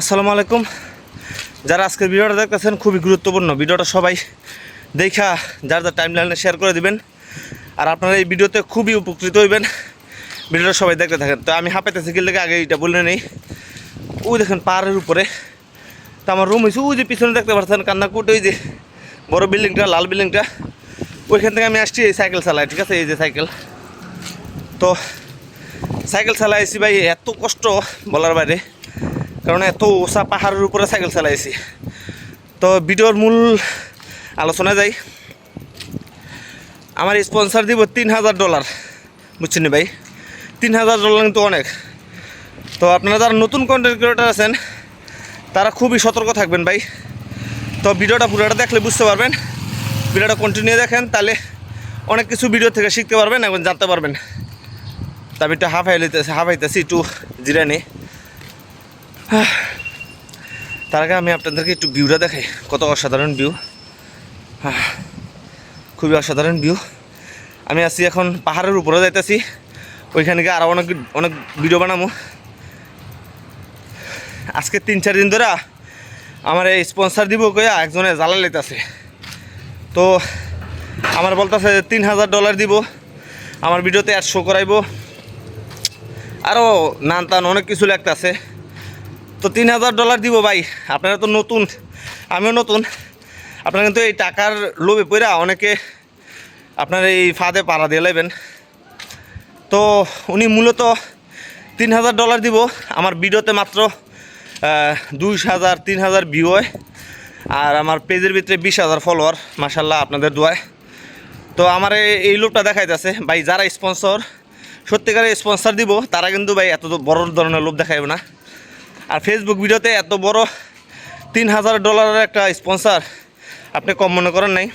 আসসালামু আলাইকুম। যারা আজকের ভিডিওটা দেখতেছেন, খুবই গুরুত্বপূর্ণ। ভিডিওটা সবাই দেখা, যার যার টাইম লাইনে শেয়ার করে দিবেন। আর আপনারা এই ভিডিওতে খুবই উপকৃত হইবেন। ভিডিওটা সবাই দেখতে থাকেন। তো আমি হাঁপাইতেছি কি লেগে আগে এটা বলে নেই। ওই দেখেন পাহাড়ের উপরে। তো আমার রুম হয়েছে ওই যে পিছনে দেখতে পাচ্ছেন কান্নাকুট, ওই যে বড় বিল্ডিংটা, লাল বিল্ডিংটা। ওইখান থেকে আমি আসছি এই সাইকেল চালাই ঠিক আছে? এই যে সাইকেল তো সাইকেল চালাইছি ভাই, এত কষ্ট বলার বাইরে। কারণ এত ওষা পাহাড়ের উপরে সাইকেল চালাইছি। তো ভিডিওর মূল আলোচনা যাই। আমার স্পন্সার দিব তিন হাজার ডলার বুঝছেন ভাই? তিন হাজার ডলার কিন্তু অনেক। তো আপনারা যারা নতুন কন্টেন্ট ক্রিয়েটার আছেন, তারা খুবই সতর্ক থাকবেন ভাই। তো ভিডিওটা পুরোটা দেখলে বুঝতে পারবেন। ভিডিওটা কন্টিনিউ দেখেন, তাহলে অনেক কিছু ভিডিও থেকে শিখতে পারবেন এবং জানতে পারবেন। তা আমি একটু হাফ হাইলিতেছি হাফ হাইতেছি, একটু জিরানি তার আগে আমি আপনাদেরকে একটু ভিউটা দেখাই। কত অসাধারণ ভিউ খুবই অসাধারণ ভিউ আমি আছি এখন পাহাড়ের উপরে যাইতেছি। ওইখানে গিয়ে আরও অনেক অনেক ভিডিও বানাবো আজকে তিন, চার দিন ধরে আমার এই স্পন্সার দিব কইয়া একজনে জ্বালা লেতেছে তো আমার বলতেছে তিন হাজার ডলার দিব। আমার ভিডিওতে অ্যাড শো করাইব। আরও নান টান অনেক কিছু লাগতেছে। তো তিন হাজার ডলার দিব ভাই। আপনারা তো নতুন, আমিও নতুন। আপনারা কিন্তু এই টাকার লোভে পড়া অনেকে আপনার এই ফাঁদে পাড়া দিয়ে লাইবেন। তো উনি মূলত তিন হাজার ডলার দিব। আমার ভিডিওতে মাত্র দুই হাজার, তিন হাজার ভিউ আর আমার পেজের ভিতরে বিশ হাজার ফলোয়ার মাসাল্লাহ আপনাদের দোয়ায়। তো আমার এই- লোকটা দেখাইতেছে। ভাই, যারা স্পন্সর সত্যিকারের স্পন্সর দিব, তারা কিন্তু ভাই এত বড় ধরনের লোভ দেখাইবে না। ফেসবুক ভিডিওতে এত বড় তিন হাজার ডলারের একটা স্পন্সার আপনি কম মনে করেন নাই।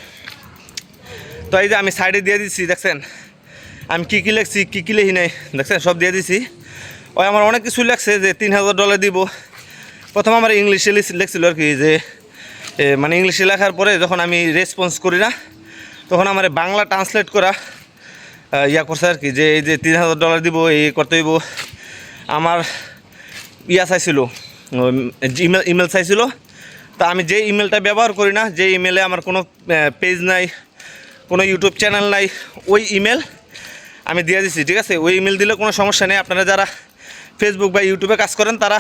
তো এই যে আমি সাইডে দিয়ে দিচ্ছি, দেখছেন? আমি কী কী লেখছি, কী কী লেখি নাই, দেখছেন? সব দিয়ে দিছি ওই আমার অনেক কিছু লেখছে যে তিন হাজার ডলার দিব। প্রথম আমার ইংলিশে লেখছিল আর কি যে মানে ইংলিশে লেখার পরে যখন আমি রেসপন্স করি না, তখন আমার বাংলা ট্রান্সলেট করা ইয়া করছে আর কি যে, এই যে তিন হাজার ডলার দিব, এই করতে হইব। আমার ইয়া চাইছিল ইমেল ইমেল চাইছিল। তা আমি যে ইমেলটা ব্যবহার করি না যে ইমেলে আমার কোনো পেজ নাই, কোনো ইউটিউব চ্যানেল নাই, ওই ইমেল আমি দিয়ে দিছি, ঠিক আছে? ওই ইমেল দিলে কোনো সমস্যা নেই। আপনারা যারা ফেসবুক বা ইউটিউবে কাজ করেন, তারা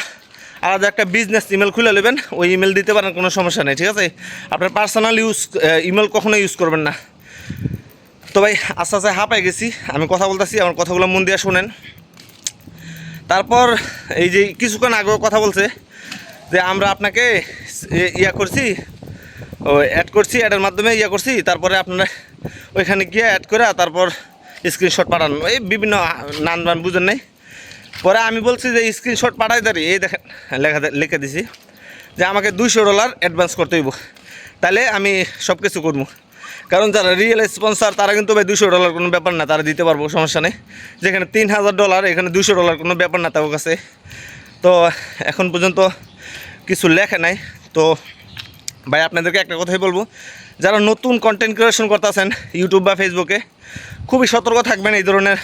আলাদা একটা বিজনেস ইমেল খুলে নেবেন, ওই ইমেল দিতে পারেন, কোনো সমস্যা নেই, ঠিক আছে? আপনার পার্সোনাল ইউজ ইমেল কখনো ইউজ করবেন না। তো ভাই, আস্তে আস্তে হাঁপাই গেছি, আমি কথা বলতেছি, আমার কথাগুলো মন দিয়ে শোনেন। তারপর এই যে কিছুক্ষণ আগেও কথা বলছে যে আমরা আপনাকে ইয়া করছি, ও অ্যাড করছি অ্যাডের মাধ্যমে ইয়া করছি, তারপরে আপনারা ওইখানে গিয়ে অ্যাড করে তারপর স্ক্রিনশট পাঠান। এই বিভিন্ন নান বান বুঝেন নাই? পরে আমি বলছি যে স্ক্রিনশট পাঠাই দাঁড়ি এই দেখেন, লেখা লিখে দিছি যে আমাকে দুইশো ডলার অ্যাডভান্স করতে হইব। তাহলে আমি সব কিছু করব। কারণ যারা রিয়েল স্পন্সার তারা কিন্তু ভাই দুশো ডলার কোনো ব্যাপার না, তারা দিতে পারব, সমস্যা নেই। যেখানে তিন হাজার ডলার এখানে দুশো ডলার কোনো ব্যাপার না তার কাছে। তো এখন পর্যন্ত কিছু লেখে নাই। তো ভাই, আপনাদেরকে একটা কথাই বলব, যারা নতুন কন্টেন্ট ক্রিয়েশন করতেছেন ইউটিউব বা ফেসবুকে খুবই সতর্ক থাকবেন এই ধরনের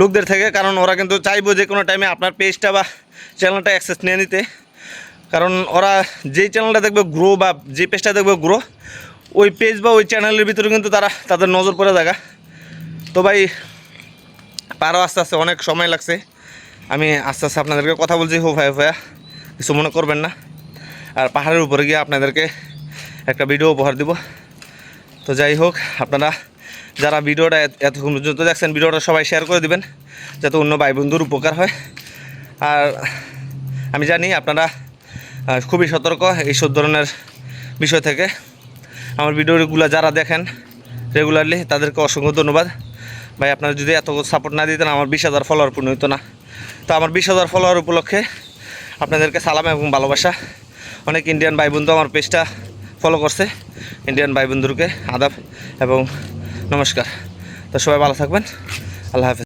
লোকদের থেকে, কারণ ওরা কিন্তু চাইব যে কোনো টাইমে আপনার পেজটা বা চ্যানেলটা অ্যাক্সেস নিয়ে নিতে। কারণ ওরা যেই চ্যানেলটা দেখবে গ্রো বা যে পেজটা দেখবে গ্রো ওই পেজ বা ওই চ্যানেলের ভিতরে কিন্তু তারা তাদের নজর পড়ে জায়গা। তো ভাই পারো আস্তে আস্তে অনেক সময় লাগছে। আমি আস্তে আস্তে আপনাদেরকে কথা বলছি, হো ভাই ভাইয়া, কিছু মনে করবেন না। আর পাহাড়ের উপরে গিয়ে আপনাদেরকে একটা ভিডিও উপহার দিব। তো যাই হোক, আপনারা যারা ভিডিওটা এত- এতক্ষণ পর্যন্ত দেখছেন, ভিডিওটা সবাই শেয়ার করে দিবেন, যাতে অন্য ভাই বন্ধুর উপকার হয়। আর আমি জানি আপনারা খুবই সতর্ক এইসব ধরনের বিষয় থেকে। আমার ভিডিওগুলো যারা দেখেন রেগুলারলি তাদেরকে অসংখ্য ধন্যবাদ। ভাই, আপনারা যদি এত সাপোর্ট না দিতেন, আমার বিশ হাজার ফলোয়ার পূর্ণ হতো না। তো আমার বিশ হাজার ফলোয়ার উপলক্ষে আপনাদেরকে সালাম এবং ভালোবাসা। অনেক ইন্ডিয়ান ভাই বন্ধু আমার পেজটা ফলো করছে। ইন্ডিয়ান ভাই বন্ধুকে আদাব এবং নমস্কার। তো সবাই ভালো থাকবেন। আল্লাহ হাফেজ।